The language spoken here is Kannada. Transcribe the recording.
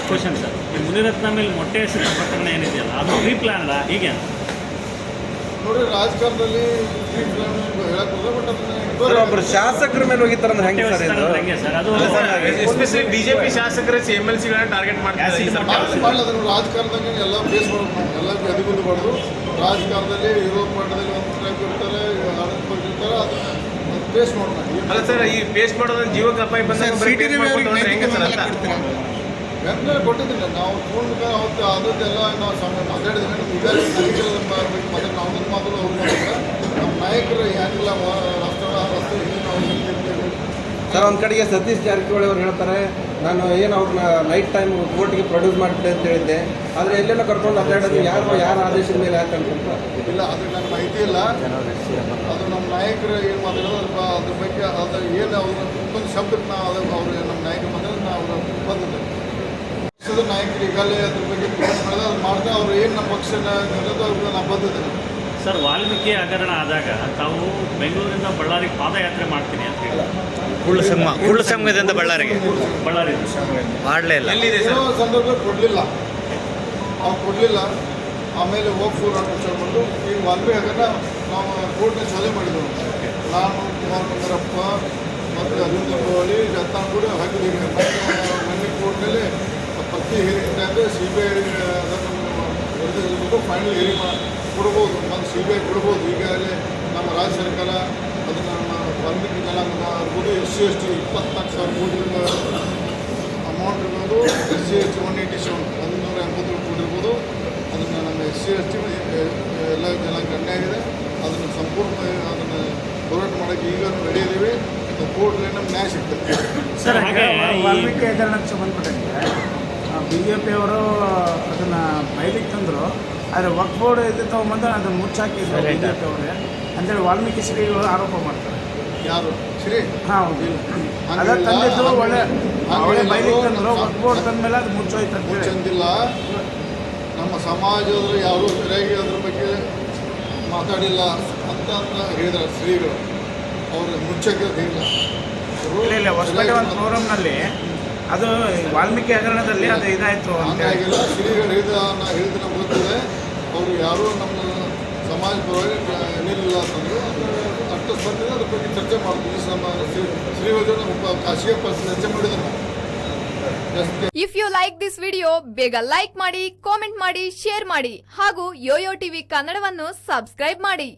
ಲಾಸ್ಟ್ ಕ್ವಶನ್ ಸರ್ ಈ ಮುನಿರತ್ನ ಮೇಲೆ ಮೊಟ್ಟೆ ಹೆಸರಿನ ಪ್ರಕರಣ ಏನಿದೆಯಲ್ಲ ಅದು ಪ್ರೀ ಪ್ಲಾನ್ ಹೀಗೆ ನೋಡಿ ರಾಜಕಾರಣದಲ್ಲಿ ಒಬ್ರು ಶಾಸಕರ ಮೇಲೆ ಹೋಗಿತ್ತಾರಂದ್ರೆ ಹೆಂಗೆ ಮೊಟ್ಟೆ ಸರ್ ಇದು ಹೆಂಗೆ ಸರ್? ಅದು ಎಸ್ಪೆಷಲಿ ಬಿಜೆಪಿ ಶಾಸಕರ ಎಂ ಎಲ್ ಸಿಗಳನ್ನ ಟಾರ್ಗೆಟ್ ಮಾಡ್ತಾರೆ ಅದನ್ನು ರಾಜಕಾರಣದಾಗ ಎಲ್ಲ ಫೇಸ್ ಮಾಡೋದು ನಾವು ಎಲ್ಲ ಎದುಗುಂದು ರಾಜಕಾರಣದಲ್ಲಿ ವಿರೋಧ ಮಟ್ಟದಲ್ಲಿ ಒಂದು ಟ್ರ್ಯಾಕ್ ಇರ್ತಾರೆ ಆಡಳಿತ ಅದನ್ನ ಫೇಸ್ ಮಾಡ್ತಾರೆ. ಅಲ್ಲ ಸರ್ ಈ ಪೇಸ್ಟ್ ಮಾಡೋದ್ರ ಜೀವಕ್ಕೆ ಅಪಾಯ ಬಂದಾಗ ಹೆಂಗೆ ಸರ್ ಅಂತ? ಬೆಂಬಲ ಕೊಟ್ಟಿದ್ದಿಲ್ಲ. ನಾವು ಫೋನ್ ಅವತ್ತು ಅದರದ್ದೆಲ್ಲ ನಾವು ಸಮಯ ಮಾತಾಡಿದ್ವಿ. ಈಗ ನಾಯಕರ ಮತ್ತೆ ನಾವು ಮಾತು ಅವ್ರು ಮಾಡಿದ್ರೆ ನಮ್ಮ ನಾಯಕರು ಹಿಂದೆ ನಾವು ಹಿಂದಿರ್ತೇವೆ ಸರ್ ಒಂದು ಕಡೆಗೆ ಸತೀಶ್ ಜಾರಕಿಹೊಳಿ ಅವ್ರು ಹೇಳ್ತಾರೆ ನಾನು ಏನು ಅವ್ರನ್ನ ನೈಟ್ ಟೈಮ್ ಕೋರ್ಟ್ಗೆ ಪ್ರೊಡ್ಯೂಸ್ ಮಾಡಿಬಿಟ್ಟೆ ಅಂತ ಹೇಳಿದ್ದೆ. ಆದರೆ ಎಲ್ಲೆಲ್ಲ ಕರ್ಕೊಂಡು ಅಡ್ಡಾಡೋದು ಯಾರು ಯಾರ ಆದೇಶದ ಮೇಲೆ ಯಾಕೆ ಅನ್ಕೊಂತ ಇಲ್ಲ ಅದು ನನ್ನ ಮಾಹಿತಿ ಇಲ್ಲ. ಅದು ನಮ್ಮ ನಾಯಕರು ಏನು ಮಾತಾಡೋದು ಅದ್ರ ಬಗ್ಗೆ ಅದು ಏನು ಅವ್ರ ಒಂದು ಶಬ್ದಕ್ಕೆ ನಾವು ಅದು ಅವ್ರು ನಮ್ಮ ನಾಯಕರು ಮಾತಾಡೋದು ನಾವು ಬಂದಿದ್ದೆ ಪಕ್ಷದ ನಾಯಕರು ಈಗಾಗಲೇ ಅದ್ರ ಬಗ್ಗೆ ಪ್ಲಾನ್ ಮಾಡಿದ್ರೆ ಅದು ಮಾಡಿದೆ ಅವ್ರು ಏನು ನಮ್ಮ ಪಕ್ಷನ ನಡೆದು ಅವ್ರಿಗೆ ನಾವು ಬಂದಿದ್ದೇನೆ ಸರ್ ವಾಲ್ಮೀಕಿ ಹಗರಣ ಆದಾಗ ತಾವು ಬೆಂಗಳೂರಿಂದ ಬಳ್ಳಾರಿಗೆ ಪಾದಯಾತ್ರೆ ಮಾಡ್ತೀನಿ ಅಂತ ಹೇಳಿ. ಕುಳ್ಳು ಸಂಘ ಕುಳ್ಳು ಸಂಘದಿಂದ ಬಳ್ಳಾರಿಗೆ ಬಳ್ಳಾರಿ ಮಾಡಲೇ ಇಲ್ಲ. ಸಂದರ್ಭ ಕೊಡಲಿಲ್ಲ. ಅವ್ರು ಕೊಡಲಿಲ್ಲ. ಆಮೇಲೆ ಹೋಗಿ ಫೋರ್ ಮಾಡ್ಕೊಂಡು ಈಗ ವಾಲ್ಮೀಕಿ ಹಗರಣ ನಾವು ಕೋರ್ಟ್ನ ಸಲಹೆ ಮಾಡಿದ್ದೆವು ನಾನು ಕುಮಾರ್ ಬಂಗಾರಪ್ಪ ಮತ್ತು ಅರವಿಂದ ಗೋಳಿ ರತ್ನ ಕೂಡ ಹಾಕಿದ್ದೀವಿ ಮೊನ್ನೆ ಕೋರ್ಟ್ನಲ್ಲಿ ಅಂದರೆ ಸಿ ಬಿ ಐ ಅದನ್ನು ಫೈನಲ್ ಏರಿ ಕೊಡ್ಬೋದು. ಮತ್ತು ಸಿ ಬಿ ಐ ಕೊಡ್ಬೋದು. ಈಗಾಗಲೇ ನಮ್ಮ ರಾಜ್ಯ ಸರ್ಕಾರ ಅದನ್ನು ಜನಾಂಗ ಇರ್ಬೋದು ಎಸ್ ಸಿ ಎಸ್ ಟಿ ಇಪ್ಪತ್ನಾಲ್ಕು ಸಾವಿರ ಕೋಟಿ ಅಮೌಂಟ್ ಇರೋದು S C S T one eighty seven ಒಂದು ನೂರ ಎಂಬತ್ತು ಕೋಟಿ ಇರ್ಬೋದು ಅದನ್ನು ನಮ್ಮ ಎಸ್ ಸಿ ಎಸ್ ಟಿ ಎಲ್ಲ ಜನಾಂಗ ಅನ್ಯಾಯ ಆಗಿದೆ. ಅದನ್ನು ಸಂಪೂರ್ಣ ಅದನ್ನು ಹೋರಾಟ ಮಾಡೋಕ್ಕೆ ಈಗ ರೆಡಿ ಇದ್ದೀವಿ. ಕೋರ್ಟ್ಲಿ ನಮ್ಮ ನ್ಯಾಯ ಸಿಗ್ತದೆ ಸರ್ ವಾಲ್ಮೀಕಿ ಸಂಬಂಧಪಟ್ಟಂಗೆ ಬಿ ಜೆ ಪಿಯವರು ಅದನ್ನು ಬಯಲಿಗೆ ತಂದರು ಆದರೆ ವಕ್ ಬೋರ್ಡ್ ಇದು ತೊಗೊಂಬಂದು ಅದನ್ನು ಮುಚ್ಚಾಕಿದ್ರು ಬಿ ಜೆ ಪಿ ಅವರೇ. ಅಂತೇಳಿ ವಾಲ್ಮೀಕಿ ಶ್ರೀಗಳು ಆರೋಪ ಮಾಡ್ತಾರೆ. ಯಾರು? ಶ್ರೀ? ಹಾಂ ಹೌದು. ಅದೇ ತಂದಿದ್ದು ಒಳ್ಳೆ ಒಳ್ಳೆ ಬಯಲಿಗೆ ತಂದರು ವಕ್ ಬೋರ್ಡ್ ತಂದಮೇಲೆ ಅದು ಮುಚ್ಚೋಯ್ತು ಅಂತೇಳಿ ಚಂದಿಲ್ಲ ನಮ್ಮ ಸಮಾಜದವರು ಯಾರು ಸರಿಯಾಗಿ ಅದ್ರ ಬಗ್ಗೆ ಮಾತಾಡಿಲ್ಲ ಅಂತ ಅಂತ ಹೇಳಿದ್ರು ಶ್ರೀಗಳು. ಅವರು ಮುಚ್ಚಕ್ಕೆ ಇಲ್ಲ ಇಲ್ಲ ಇಲ್ಲ. ಹೊಸಪೇಟೆ ಒಂದು ಪ್ರೋಗ್ರಾಮ್ನಲ್ಲಿ ಅದು ವಾಲ್ಮೀಕಿ ಹಗರಣದಲ್ಲಿ ಅದು ಇದಾಯಿತು ಅಂತ ಹಂಗಾಗಿಲ್ಲ ಶ್ರೀಗಳು ಹೇಳಿದ ನಾ ಹೇಳಿದ ನಮ್ಗೆ ಗೊತ್ತಿದೆ. ಅವರು ಯಾರೂ ನಮ್ಮ ಸಮಾಜ ಪರವಾಗಿ ಏನಿಲ್ಲ ಅಂತಂದ್ರೆ ಅಷ್ಟು ಬಂದಿದೆ ಅದ್ರ ಬಗ್ಗೆ ಚರ್ಚೆ ಮಾಡ್ತೀವಿ. ನಮ್ಮ ಶ್ರೀ ಶ್ರೀಗಳ ಜೊತೆ ಒಬ್ಬ ಖಾಸಗಿ ಪರ್ಸನ್ ಚರ್ಚೆ ಮಾಡಿದ್ರು if you like this video ಬೇಗ ಲೈಕ್ ಮಾಡಿ ಕಾಮೆಂಟ್ ಮಾಡಿ ಶೇರ್ ಮಾಡಿ ಹಾಗೂ ಯೋಯೋ ಟಿವಿ ಕನ್ನಡವನ್ನು ಸಬ್ಸ್ಕ್ರೈಬ್ ಮಾಡಿ.